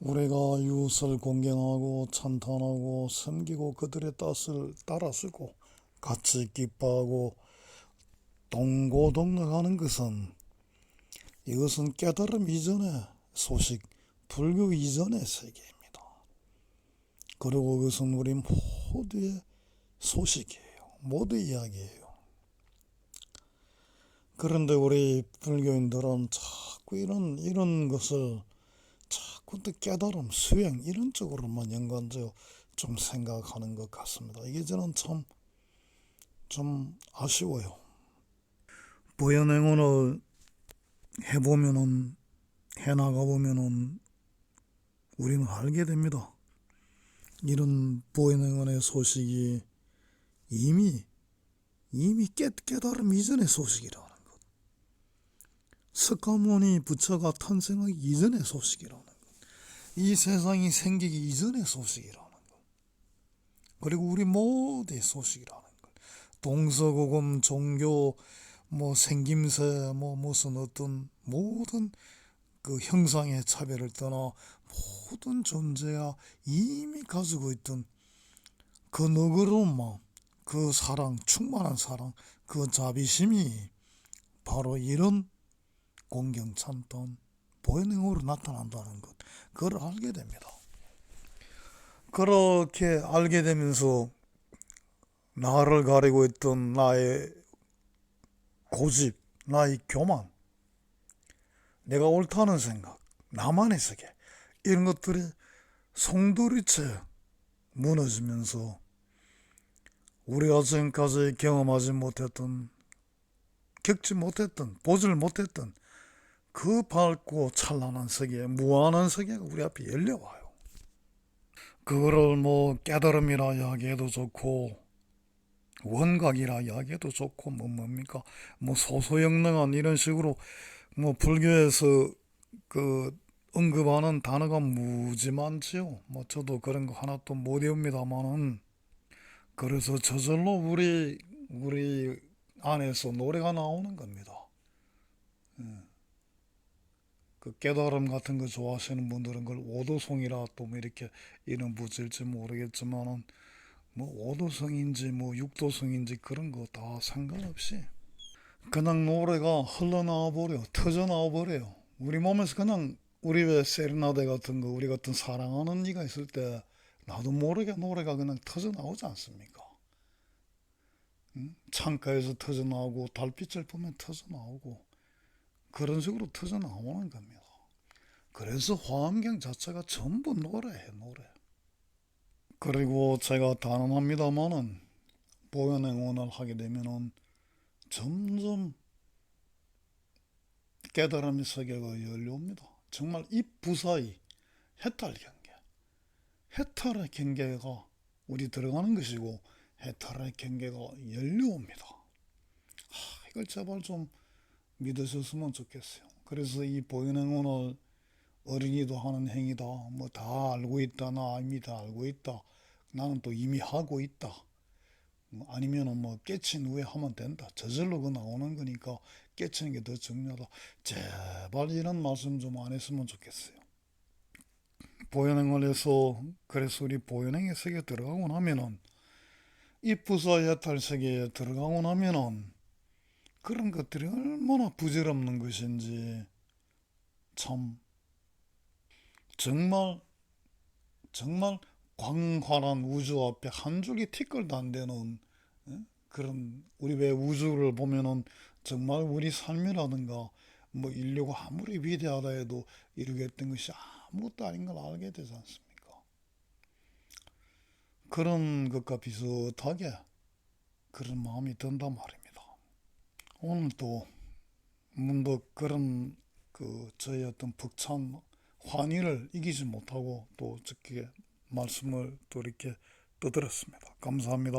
우리가 이웃을 공경하고 찬탄하고 섬기고 그들의 뜻을 따라 쓰고 같이 기뻐하고 동고동락하는 것은 이것은 깨달음 이전의 소식, 불교 이전의 세계입니다. 그리고 그것은 우리 모두의 소식이에요. 모두의 이야기예요. 그런데 우리 불교인들은 자꾸 이런 이런 것을 또 깨달음, 수행 이런 쪽으로만 연관져 좀 생각하는 것 같습니다. 이게 저는 참 좀 아쉬워요. 보현행원을 해보면은 해나가 보면은 우리는 알게 됩니다. 이런 보현행원의 소식이 이미 이미 깨, 깨달음 이전의 소식이라는 것. 석가모니 부처가 탄생하기 이전의 소식이라는 것. 이 세상이 생기기 이전의 소식이라는 것. 그리고 우리 모두의 소식이라는 것. 동서고금 종교 뭐 생김새 뭐 무슨 어떤 모든 그 형상의 차별을 떠나 모든 존재가 이미 가지고 있던 그 너그러운 마음, 그 사랑, 충만한 사랑, 그 자비심이 바로 이런 공경 참던 보현행으로 나타난다는 것, 그걸 알게 됩니다. 그렇게 알게 되면서 나를 가리고 있던 나의 고집, 나의 교만, 내가 옳다는 생각, 나만의 세계, 이런 것들이 송두리째 무너지면서 우리가 지금까지 경험하지 못했던, 겪지 못했던, 보질 못했던 그 밝고 찬란한 세계, 무한한 세계가 우리 앞에 열려와요. 그거를 뭐 깨달음이라 이야기해도 좋고, 원각이라 이야기해도 좋고, 뭐 뭡니까? 뭐 소소영능한 이런 식으로 뭐 불교에서 그 언급하는 단어가 무지 많지요. 뭐 저도 그런 거 하나도 못 외웁니다만은 그래서 저절로 우리 우리 안에서 노래가 나오는 겁니다. 예. 그 깨달음 같은 거 좋아하시는 분들은 그걸 오도송이라 또 뭐 이렇게 이름 붙일지 모르겠지만은 뭐 오도성인지 뭐 육도성인지 그런 거 다 상관없이 그냥 노래가 흘러나와 버려 터져 나와 버려요. 우리 몸에서 그냥 우리 왜 세레나데 같은 거 우리 같은 사랑하는 이가 있을 때 나도 모르게 노래가 그냥 터져 나오지 않습니까? 응? 창가에서 터져 나오고 달빛을 보면 터져 나오고 그런 식으로 터져 나오는 겁니다. 그래서 화엄경 자체가 전부 노래예요, 노래. 그리고 제가 단언합니다만은 보현행원을 하게 되면은 점점 깨달음의 세계가 열려옵니다. 정말 이 부사의 해탈 경계, 해탈의 경계가 우리 들어가는 것이고 해탈의 경계가 열려옵니다. 아, 이걸 제발 좀 믿으셨으면 좋겠어요. 그래서 이 보현행원을 어린이도 하는 행위다. 뭐 다 알고 있다. 나 이미 다 알고 있다. 나는 또 이미 하고 있다. 뭐 아니면은 뭐 깨친 후에 하면 된다. 저절로 그 나오는 거니까 깨치는 게 더 중요하다. 제발 이런 말씀 좀 안 했으면 좋겠어요. 보현행을 해서 그래서 우리 보현행의 세계에 들어가고 나면은 이 부사해탈 세계에 들어가고 나면은 그런 것들이 얼마나 부질없는 것인지 참 정말 정말 광활한 우주 앞에 한 줄기 티끌도 안 되는 예? 그런 우리 왜 우주를 보면은 정말 우리 삶이라든가 뭐 인류가 아무리 위대하다 해도 이루겠던 것이 아무것도 아닌 걸 알게 되지 않습니까? 그런 것과 비슷하게 그런 마음이 든단 말입니다. 오늘 또 문득 그런 그 저의 어떤 벅찬 환희를 이기지 못하고 또 저렇게 말씀을 또 이렇게 떠들었습니다. 감사합니다.